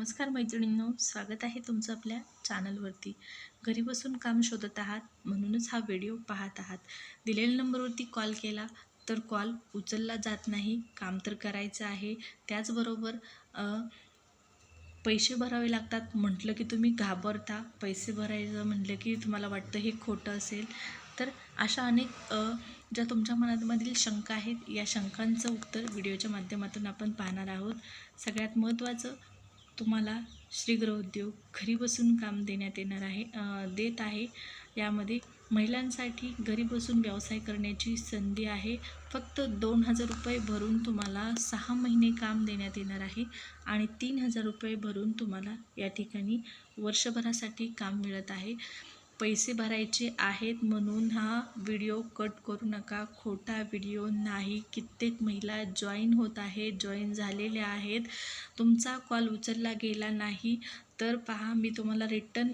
नमस्कार मैत्रिणींनो स्वागत आहे तुमचं आपल्या चॅनलवरती. घरी बसून काम शोधत आहात म्हणूनच हा व्हिडिओ पाहत आहात. दिलेल्या नंबरवरती कॉल केला तर कॉल उचलला जात नाही काम तर करायचं आहे. त्याचबरोबर पैसे भरावे लागतात म्हटलं की तुम्ही घाबरता. पैसे भरायचं म्हटलं की तुम्हाला वाटतं हे खोटं असेल. तर अशा अनेक ज्या तुमच्या मनामधील शंका आहेत या शंकांचं उत्तर व्हिडिओच्या माध्यमातून आपण पाहणार आहोत. सगळ्यात महत्त्वाचं तुम्हाला श्रीगृहोद्योग घरी बसून काम देण्यात येणार आहे देत आहे. यामध्ये महिलांसाठी घरी बसून व्यवसाय करण्याची संधी आहे. फक्त दोन हजार रुपये भरून तुम्हाला सहा महिने काम देण्यात येणार आहे आणि तीन हजार रुपये भरून तुम्हाला या ठिकाणी वर्षभरासाठी काम मिळत आहे. पैसे भरायचे आहेत म्हणून हा व्हिडिओ कट करू नका. खोटा व्हिडिओ नाही. कित्येक महिला जॉईन होत आहेत जॉईन झालेल्या आहेत. तुमचा कॉल उचलला गेला नाही. तर पहा मी तुम्हाला रिटर्न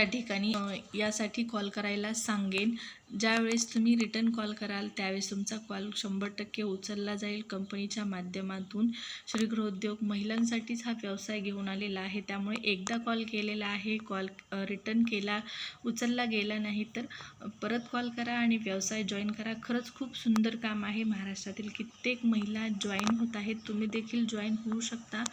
त्या ठिकाणी यासाठी कॉल करायला सांगेन. ज्यावेळेस तुम्ही रिटर्न कॉल कराल त्यावेळेस तुमचा कॉल शंभर टक्के उचलला जाईल. कंपनीच्या माध्यमातून श्री गृहोद्योग महिलांसाठीच हा व्यवसाय घेऊन आलेला आहे. त्यामुळे एकदा कॉल केलेला आहे कॉल रिटर्न केला उचलला गेला नाही तर परत कॉल करा आणि व्यवसाय जॉईन करा. खरंच खूप सुंदर काम आहे. महाराष्ट्रातील कित्येक महिला जॉईन होत आहेत. तुम्ही देखील जॉईन होऊ शकता.